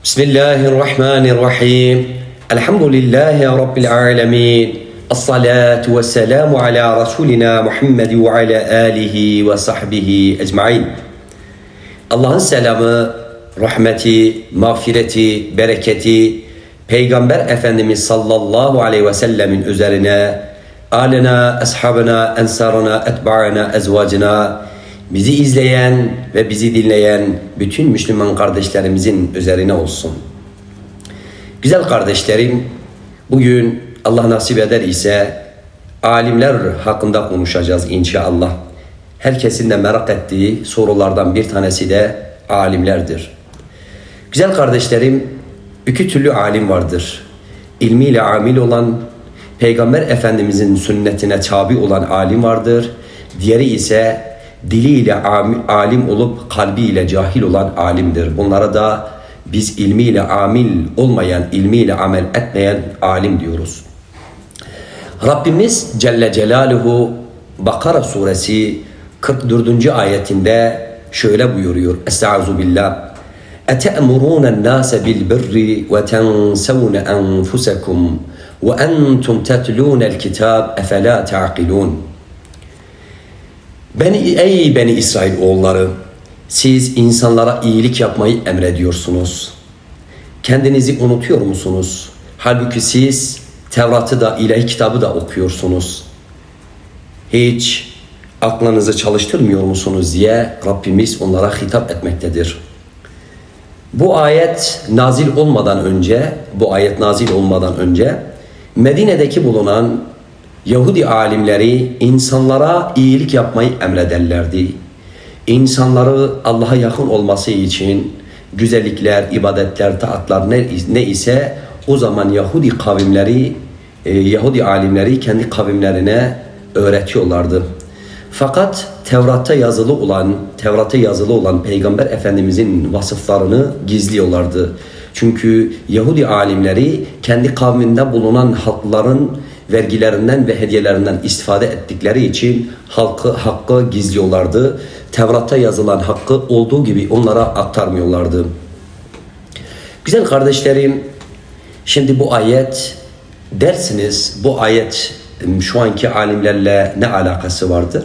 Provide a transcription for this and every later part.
بسم الله الرحمن الرحيم الحمد لله يا رب العالمين الصلاة والسلام على رسولنا محمد وعلى آله وصحبه أجمعين الله السلام رحمتي مغفرتي بركتي Peygamber Efendimiz sallallahu aleyhi ve sellemin üzerine alina, ashabına, ensarına, etbaına, ezvacına bizi izleyen ve bizi dinleyen bütün Müslüman kardeşlerimizin üzerine olsun. Güzel kardeşlerim, bugün Allah nasip eder ise alimler hakkında konuşacağız inşallah. Herkesin de merak ettiği sorulardan bir tanesi de alimlerdir. Güzel kardeşlerim, iki türlü alim vardır. İlmiyle amil olan, Peygamber Efendimizin sünnetine tabi olan alim vardır. Diğeri ise diliyle am- alim olup kalbiyle cahil olan alimdir. Bunlara da biz ilmiyle amil olmayan, ilmiyle amel etmeyen alim diyoruz. Rabbimiz Celle Celaluhu Bakara suresi 44. ayetinde şöyle buyuruyor. Estaizu billah. اَتَأْمُرُونَ النَّاسَ بِالْبِرِّ وَتَنْسَوْنَ أَنْفُسَكُمْ وَأَنْتُمْ تَتْلُونَ الْكِتَابَ اَفَلَا تَعْقِلُونَ Beni, ey Beni İsrail oğulları, siz insanlara iyilik yapmayı emrediyorsunuz. Kendinizi unutuyor musunuz? Halbuki siz Tevrat'ı da, ilahi kitabı da okuyorsunuz. Hiç aklınızı çalıştırmıyor musunuz diye Rabbimiz onlara hitap etmektedir. Bu ayet nazil olmadan önce, bu ayet nazil olmadan önce Medine'deki bulunan Yahudi alimleri insanlara iyilik yapmayı emrederlerdi. İnsanları Allah'a yakın olması için güzellikler, ibadetler, taatlar ne, ne ise o zaman Yahudi kavimleri, e, Yahudi alimleri kendi kavimlerine öğretiyorlardı. Fakat Tevrat'ta yazılı olan, Tevrat'ta yazılı olan Peygamber Efendimizin vasıflarını gizliyorlardı. Çünkü Yahudi alimleri kendi kavminde bulunan halkların vergilerinden ve hediyelerinden istifade ettikleri için halkı hakkı gizliyorlardı. Tevrat'ta yazılan hakkı olduğu gibi onlara aktarmıyorlardı. Güzel kardeşlerim, şimdi bu ayet dersiniz bu ayet şu anki alimlerle ne alakası vardır?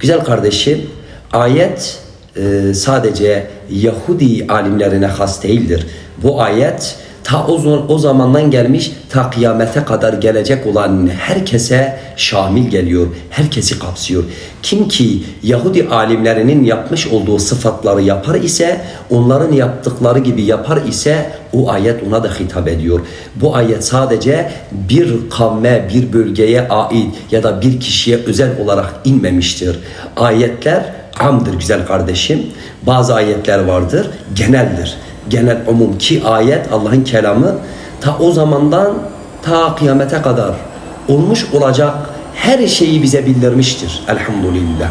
Güzel kardeşim, ayet e, sadece Yahudi alimlerine has değildir. Bu ayet ta o, o zamandan gelmiş ta kıyamete kadar gelecek olan herkese şamil geliyor. Herkesi kapsıyor. Kim ki Yahudi alimlerinin yapmış olduğu sıfatları yapar ise onların yaptıkları gibi yapar ise o ayet ona da hitap ediyor. Bu ayet sadece bir kavme, bir bölgeye ait ya da bir kişiye özel olarak inmemiştir. Ayetler amdır güzel kardeşim. Bazı ayetler vardır, geneldir genel umum ki ayet Allah'ın kelamı ta o zamandan ta kıyamete kadar olmuş olacak her şeyi bize bildirmiştir elhamdülillah.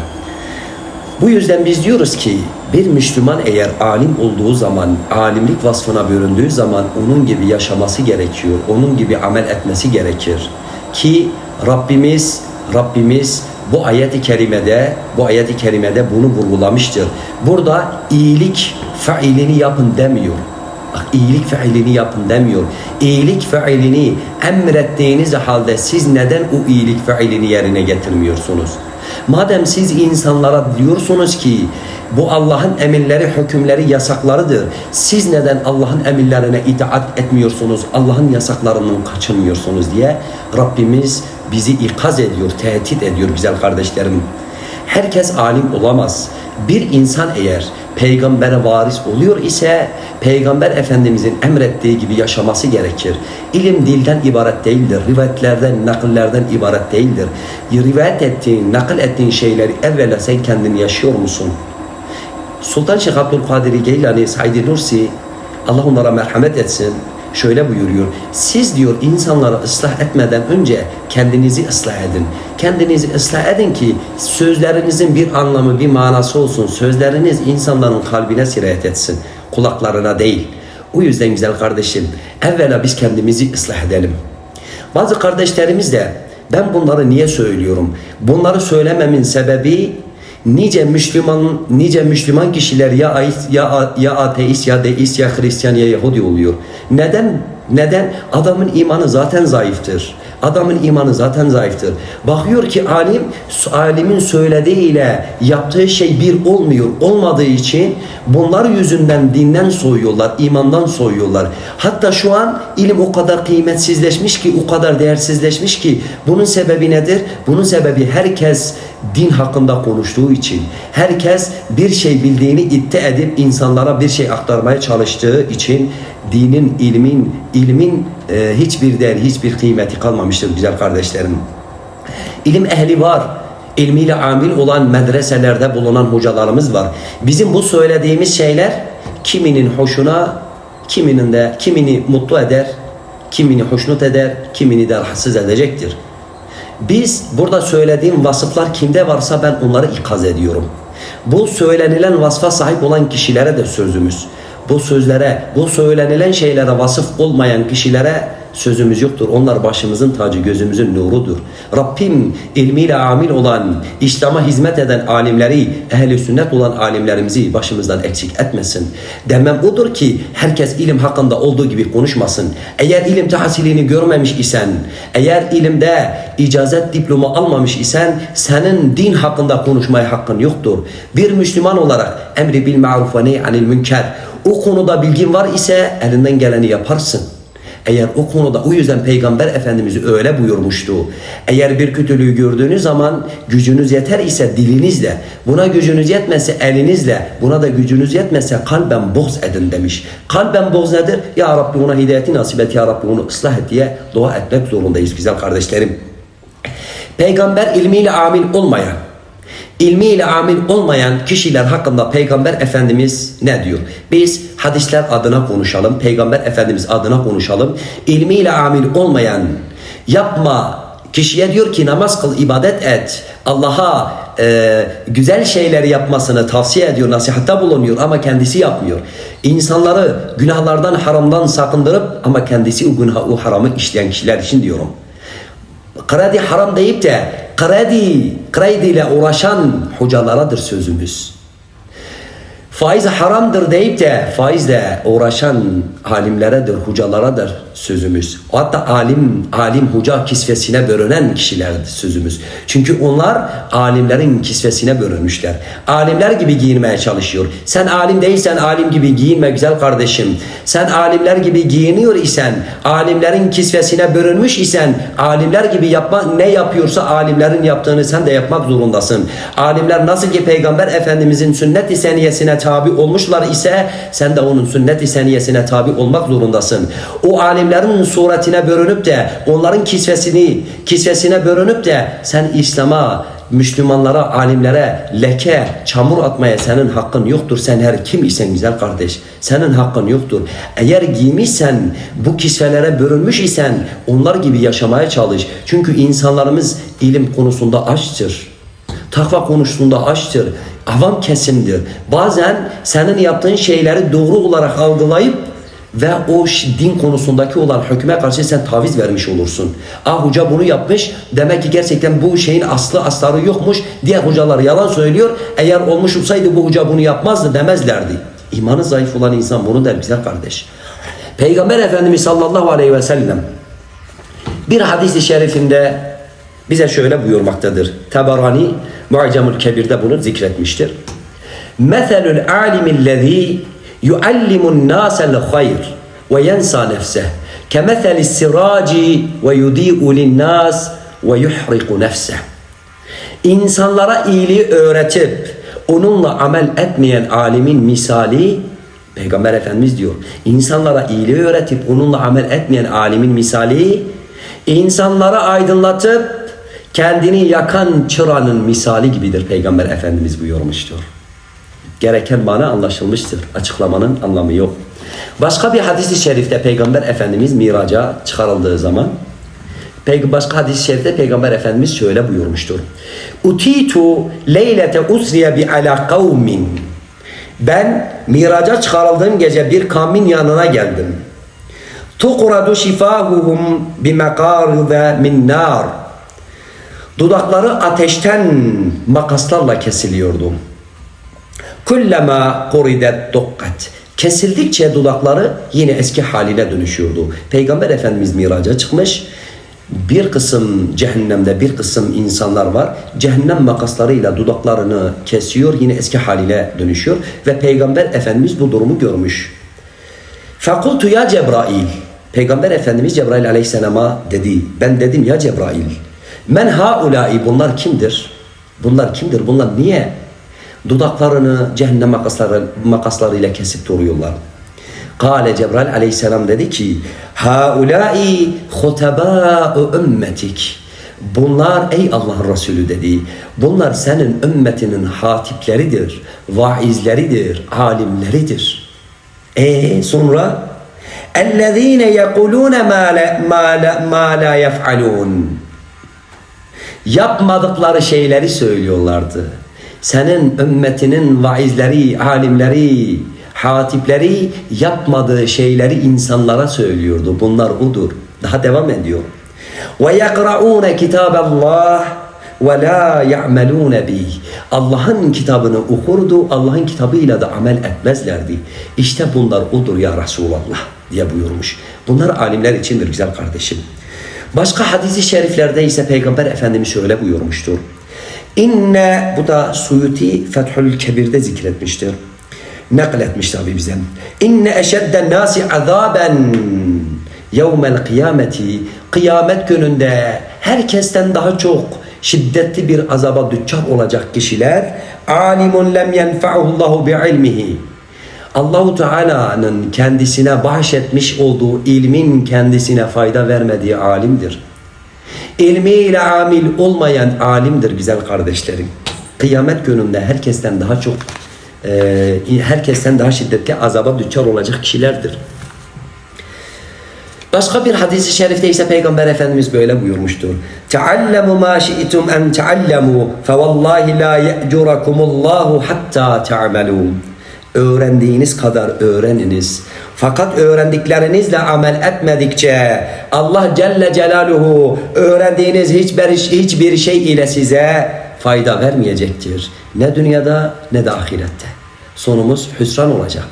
Bu yüzden biz diyoruz ki bir Müslüman eğer alim olduğu zaman, alimlik vasfına büründüğü zaman onun gibi yaşaması gerekiyor. Onun gibi amel etmesi gerekir. Ki Rabbimiz Rabbimiz bu ayet-i kerimede bu ayet-i kerimede bunu vurgulamıştır. Burada iyilik failini yapın demiyor. Bak iyilik failini yapın demiyor. İyilik failini emrettiğiniz halde siz neden o iyilik failini yerine getirmiyorsunuz? Madem siz insanlara diyorsunuz ki bu Allah'ın emirleri, hükümleri, yasaklarıdır. Siz neden Allah'ın emirlerine itaat etmiyorsunuz, Allah'ın yasaklarından kaçınmıyorsunuz diye Rabbimiz bizi ikaz ediyor, tehdit ediyor güzel kardeşlerim. Herkes alim olamaz. Bir insan eğer peygambere varis oluyor ise peygamber efendimizin emrettiği gibi yaşaması gerekir. İlim dilden ibaret değildir. Rivayetlerden, nakillerden ibaret değildir. Rivayet ettiğin, nakil ettiğin şeyleri evvela sen kendin yaşıyor musun? Sultan Şeyh Abdülkadir Geylani, Said Nursi Allah onlara merhamet etsin. Şöyle buyuruyor. Siz diyor insanları ıslah etmeden önce kendinizi ıslah edin. Kendinizi ıslah edin ki sözlerinizin bir anlamı, bir manası olsun. Sözleriniz insanların kalbine sirayet etsin. Kulaklarına değil. O yüzden güzel kardeşim, evvela biz kendimizi ıslah edelim. Bazı kardeşlerimiz de ben bunları niye söylüyorum? Bunları söylememin sebebi nice Müslüman nice Müslüman kişiler ya ateist ya ya ateist ya deist ya Hristiyan ya Yahudi oluyor. Neden? Neden? Adamın imanı zaten zayıftır. Adamın imanı zaten zayıftır. Bakıyor ki alim alimin söylediğiyle yaptığı şey bir olmuyor. Olmadığı için bunlar yüzünden dinden soyuyorlar, imandan soyuyorlar. Hatta şu an ilim o kadar kıymetsizleşmiş ki, o kadar değersizleşmiş ki bunun sebebi nedir? Bunun sebebi herkes din hakkında konuştuğu için, herkes bir şey bildiğini iddia edip insanlara bir şey aktarmaya çalıştığı için dinin, ilmin, ilmin e, hiçbir değeri, hiçbir kıymeti kalmamıştır güzel kardeşlerim. İlim ehli var. İlmiyle amil olan medreselerde bulunan hocalarımız var. Bizim bu söylediğimiz şeyler kiminin hoşuna, kiminin de kimini mutlu eder, kimini hoşnut eder, kimini de rahatsız edecektir. Biz burada söylediğim vasıflar kimde varsa ben onları ikaz ediyorum. Bu söylenilen vasfa sahip olan kişilere de sözümüz. Bu sözlere, bu söylenilen şeylere vasıf olmayan kişilere sözümüz yoktur. Onlar başımızın tacı, gözümüzün nurudur. Rabbim ilmiyle amil olan, İslam'a hizmet eden alimleri, ehli sünnet olan alimlerimizi başımızdan eksik etmesin. Demem budur ki herkes ilim hakkında olduğu gibi konuşmasın. Eğer ilim tahsilini görmemiş isen, eğer ilimde icazet diplomu almamış isen senin din hakkında konuşmaya hakkın yoktur. Bir Müslüman olarak emri bil ma'ruf ve nehy anil münker o konuda bilgin var ise elinden geleni yaparsın. Eğer o konuda o yüzden Peygamber Efendimiz öyle buyurmuştu. Eğer bir kötülüğü gördüğünüz zaman gücünüz yeter ise dilinizle, buna gücünüz yetmezse elinizle, buna da gücünüz yetmezse kalben boz edin demiş. Kalben boz nedir? Ya Rabbi ona hidayeti nasip et, Ya Rabbi onu ıslah et diye dua etmek zorundayız güzel kardeşlerim. Peygamber ilmiyle amil olmayan, ilmiyle amil olmayan kişiler hakkında Peygamber Efendimiz ne diyor? Biz hadisler adına konuşalım, Peygamber Efendimiz adına konuşalım. İlmiyle amil olmayan yapma kişiye diyor ki namaz kıl, ibadet et. Allah'a e, güzel şeyler yapmasını tavsiye ediyor, nasihatta bulunuyor ama kendisi yapmıyor. İnsanları günahlardan, haramdan sakındırıp ama kendisi o günah, o haramı işleyen kişiler için diyorum. Kredi haram deyip de kredi, kredi ile uğraşan hocalarıdır sözümüz. Faiz haramdır deyip de faizle uğraşan alimleredir, hocalarıdır sözümüz. Hatta alim, alim hoca kisvesine bölünen kişilerdir sözümüz. Çünkü onlar alimlerin kisvesine bölünmüşler. Alimler gibi giyinmeye çalışıyor. Sen alim değilsen alim gibi giyinme güzel kardeşim. Sen alimler gibi giyiniyor isen, alimlerin kisvesine bölünmüş isen, alimler gibi yapma ne yapıyorsa alimlerin yaptığını sen de yapmak zorundasın. Alimler nasıl ki Peygamber Efendimizin sünnet-i seniyesine tabi olmuşlar ise sen de onun sünnet-i seniyesine tabi olmak zorundasın. O alimlerin suretine bürünüp de onların kisvesini kisvesine bürünüp de sen İslam'a Müslümanlara, alimlere leke, çamur atmaya senin hakkın yoktur. Sen her kim isen güzel kardeş. Senin hakkın yoktur. Eğer giymişsen, bu kisvelere bürünmüş isen onlar gibi yaşamaya çalış. Çünkü insanlarımız ilim konusunda açtır. Takva konusunda açtır. Avam kesimdir. Bazen senin yaptığın şeyleri doğru olarak algılayıp ve o din konusundaki olan hükme karşı sen taviz vermiş olursun. Ah hoca bunu yapmış demek ki gerçekten bu şeyin aslı astarı yokmuş. Diğer hocalar yalan söylüyor. Eğer olmuş olsaydı bu hoca bunu yapmazdı demezlerdi. İmanı zayıf olan insan bunu der güzel kardeş. Peygamber Efendimiz sallallahu aleyhi ve sellem bir hadis-i şerifinde bize şöyle buyurmaktadır. Tabarani Mu'camul Kebir'de bunu zikretmiştir. Meselul alimillezî yuallimun nâsel hayr ve yensa nefseh kemetheli siraci ve yudi'u linnâs ve yuhriku nefseh. İnsanlara iyiliği öğretip onunla amel etmeyen alimin misali Peygamber Efendimiz diyor. İnsanlara iyiliği öğretip onunla amel etmeyen alimin misali insanlara aydınlatıp kendini yakan çıranın misali gibidir Peygamber Efendimiz buyurmuştur. Gereken mana anlaşılmıştır. Açıklamanın anlamı yok. Başka bir hadis-i şerifte Peygamber Efendimiz miraca çıkarıldığı zaman başka hadis-i şerifte Peygamber Efendimiz şöyle buyurmuştur. Utitu leylete usriye bi ala kavmin. Ben miraca çıkarıldığım gece bir kavmin yanına geldim. Tuqradu şifahuhum bi meqaride min nar. Dudakları ateşten makaslarla kesiliyordu. Kullama quridet dukkat. Kesildikçe dudakları yine eski haline dönüşüyordu. Peygamber Efendimiz miraca çıkmış. Bir kısım cehennemde bir kısım insanlar var. Cehennem makaslarıyla dudaklarını kesiyor. Yine eski haline dönüşüyor. Ve Peygamber Efendimiz bu durumu görmüş. Fakultu ya Cebrail. Peygamber Efendimiz Cebrail aleyhisselama dedi. Ben dedim ya Cebrail. Men haulai bunlar kimdir? Bunlar kimdir? Bunlar niye dudaklarını cehennem makasları, makaslarıyla kesip duruyorlar? Kale Cebrail aleyhisselam dedi ki Haulai hutabâ'u ümmetik Bunlar ey Allah'ın Resulü dedi. Bunlar senin ümmetinin hatipleridir, vaizleridir, alimleridir. E sonra اَلَّذ۪ينَ يَقُولُونَ مَا لَا, ما لا, ما لا يَفْعَلُونَ yapmadıkları şeyleri söylüyorlardı. Senin ümmetinin vaizleri, alimleri, hatipleri yapmadığı şeyleri insanlara söylüyordu. Bunlar odur. Daha devam ediyor. Ve yakraun kitaballah ve la ya'malun bih. Allah'ın kitabını okurdu, Allah'ın kitabıyla da amel etmezlerdi. İşte bunlar odur ya Resulallah diye buyurmuş. Bunlar alimler içindir güzel kardeşim. Başka hadisi şeriflerde ise Peygamber Efendimiz şöyle buyurmuştur. İnne bu da Suyuti Fethül Kebir'de zikretmiştir. Nakletmiş tabi bize. İnne eşedden nasi azaben yevmel kıyameti kıyamet gününde herkesten daha çok şiddetli bir azaba düçar olacak kişiler alimun lem yenfa'uhullahu bi'ilmihi Allahu Teala'nın kendisine bahşetmiş olduğu ilmin kendisine fayda vermediği alimdir. İlmiyle amil olmayan alimdir güzel kardeşlerim. Kıyamet gününde herkesten daha çok e, herkesten daha şiddetli azaba düçar olacak kişilerdir. Başka bir hadisi şerifte ise Peygamber Efendimiz böyle buyurmuştur. Teallemu ma şi'tum en teallemu fe vallahi la ye'curakumullahu hatta te'amelun. Öğrendiğiniz kadar öğreniniz. Fakat öğrendiklerinizle amel etmedikçe Allah Celle Celaluhu öğrendiğiniz hiçbir, hiçbir şey ile size fayda vermeyecektir. Ne dünyada ne de ahirette. Sonumuz hüsran olacak.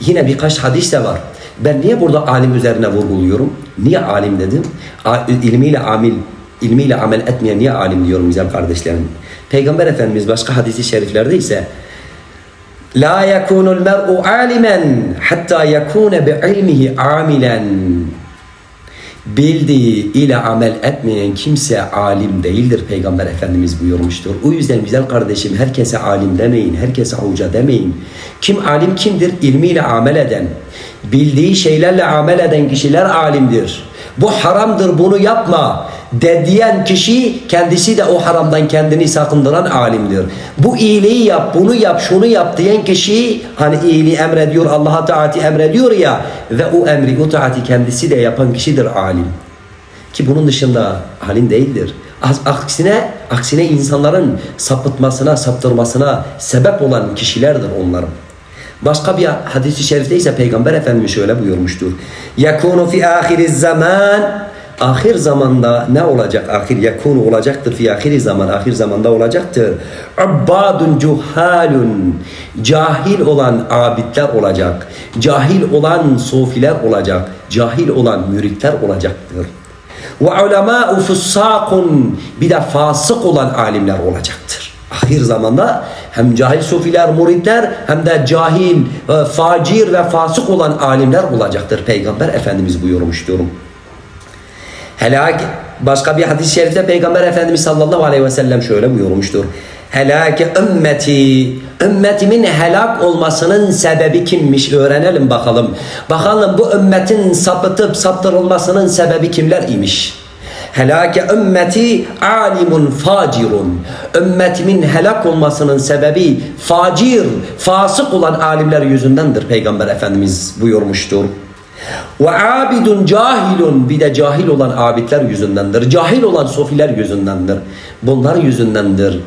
Yine birkaç hadis de var. Ben niye burada alim üzerine vurguluyorum? Niye alim dedim? İlmiyle amil, ilmiyle amel etmeyen niye alim diyorum güzel kardeşlerim? Peygamber Efendimiz başka hadisi şeriflerde ise La yekunul mer'u alimen hatta yekune bi ilmihi amilen. Bildiği ile amel etmeyen kimse alim değildir Peygamber Efendimiz buyurmuştur. O yüzden güzel kardeşim herkese alim demeyin, herkese hoca demeyin. Kim alim kimdir? İlmiyle amel eden, bildiği şeylerle amel eden kişiler alimdir. Bu haramdır bunu yapma de diyen kişi kendisi de o haramdan kendini sakındıran alimdir. Bu iyiliği yap, bunu yap, şunu yap diyen kişi hani iyiliği emrediyor, Allah'a taati emrediyor ya ve o emri, o taati kendisi de yapan kişidir alim. Ki bunun dışında alim değildir. Aksine, aksine insanların sapıtmasına, saptırmasına sebep olan kişilerdir onların. Başka bir hadis-i şerifte ise Peygamber Efendimiz şöyle buyurmuştur. Yakunu fi ahiriz zaman ahir zamanda ne olacak? Ahir yakunu olacaktır fi ahiri zaman. Ahir zamanda olacaktır. Abbadun cuhalun. Cahil olan abidler olacak. Cahil olan sofiler olacak. Cahil olan müritler olacaktır. Ve ulemâ'u fussâkun. Bir de fasık olan alimler olacaktır. Ahir zamanda hem cahil sufiler, muridler hem de cahil, e, facir ve fasık olan alimler olacaktır. Peygamber Efendimiz buyurmuştur. Helak başka bir hadis-i şerifte Peygamber Efendimiz sallallahu aleyhi ve sellem şöyle buyurmuştur. Helake ümmeti ümmetimin helak olmasının sebebi kimmiş öğrenelim bakalım. Bakalım bu ümmetin sapıtıp saptırılmasının sebebi kimler imiş? Helake ümmeti alimun facirun. Ümmetimin helak olmasının sebebi facir, fasık olan alimler yüzündendir Peygamber Efendimiz buyurmuştur. Ve abidun cahilun bir de cahil olan abidler yüzündendir. Cahil olan sofiler yüzündendir. Bunlar yüzündendir.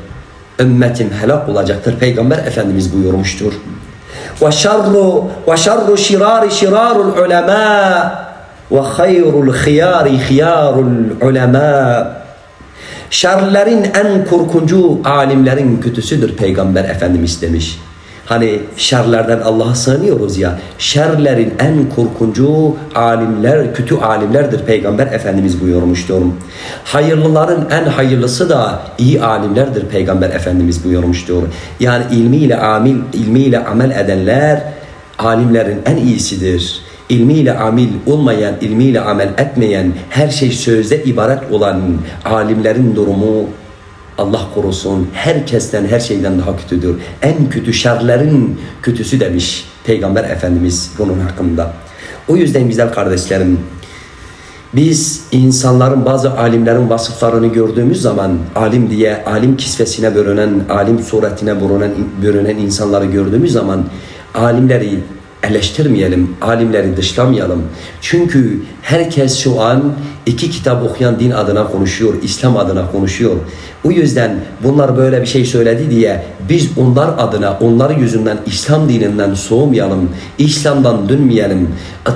Ümmetim helak olacaktır. Peygamber Efendimiz buyurmuştur. Ve şerru ve şerru şirari şirarul ulema ve hayrul khiyari khiyarul ulema Şerlerin en korkuncu alimlerin kötüsüdür Peygamber Efendimiz demiş. Hani şerlerden Allah'a sığınıyoruz ya. Şerlerin en korkuncu alimler, kötü alimlerdir Peygamber Efendimiz buyurmuştur. Hayırlıların en hayırlısı da iyi alimlerdir Peygamber Efendimiz buyurmuştur. Yani ilmiyle amil, ilmiyle amel edenler alimlerin en iyisidir. İlmiyle amil olmayan, ilmiyle amel etmeyen, her şey sözde ibaret olan alimlerin durumu Allah korusun herkesten her şeyden daha kötüdür. En kötü şerlerin kötüsü demiş Peygamber Efendimiz bunun hakkında. O yüzden güzel kardeşlerim biz insanların bazı alimlerin vasıflarını gördüğümüz zaman alim diye alim kisvesine bürünen, alim suretine bürünen, bürünen insanları gördüğümüz zaman alimleri eleştirmeyelim, alimleri dışlamayalım. Çünkü herkes şu an iki kitap okuyan din adına konuşuyor, İslam adına konuşuyor. O yüzden bunlar böyle bir şey söyledi diye biz onlar adına, onları yüzünden İslam dininden soğumayalım, İslam'dan dönmeyelim.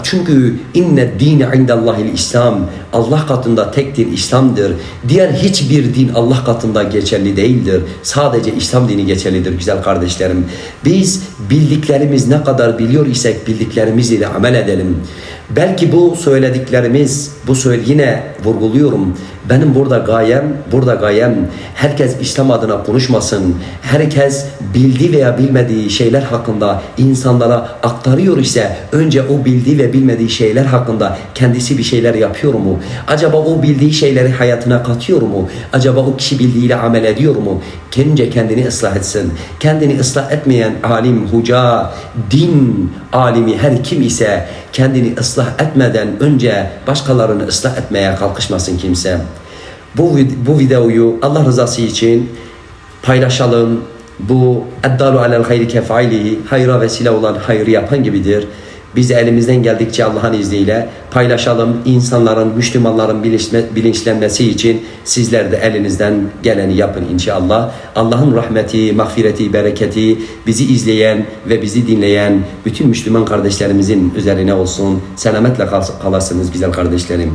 Çünkü inne dini indallahil İslam. Allah katında tek din İslam'dır. Diğer hiçbir din Allah katında geçerli değildir. Sadece İslam dini geçerlidir güzel kardeşlerim. Biz bildiklerimiz ne kadar biliyor isek bildiklerimiz ile amel edelim. Belki bu söylediklerimiz, bu söyle yine vurguluyorum. Benim burada gayem, burada gayem herkes İslam adına konuşmasın. Herkes bildiği veya bilmediği şeyler hakkında insanlara aktarıyor ise önce o bildiği ve bilmediği şeyler hakkında kendisi bir şeyler yapıyor mu? Acaba o bildiği şeyleri hayatına katıyor mu? Acaba o kişi bildiğiyle amel ediyor mu? Önce kendini ıslah etsin. Kendini ıslah etmeyen alim, hoca, din alimi her kim ise kendini ıslah etmeden önce başkalarını ıslah etmeye kalkışmasın kimse. Bu, bu videoyu Allah rızası için paylaşalım. Bu eddalu alel hayri kefaili hayra vesile olan hayrı yapan gibidir. Biz de elimizden geldikçe Allah'ın izniyle paylaşalım. İnsanların, Müslümanların bilinçlenmesi için sizler de elinizden geleni yapın inşallah. Allah'ın rahmeti, mağfireti, bereketi bizi izleyen ve bizi dinleyen bütün Müslüman kardeşlerimizin üzerine olsun. Selametle kal- kalasınız güzel kardeşlerim.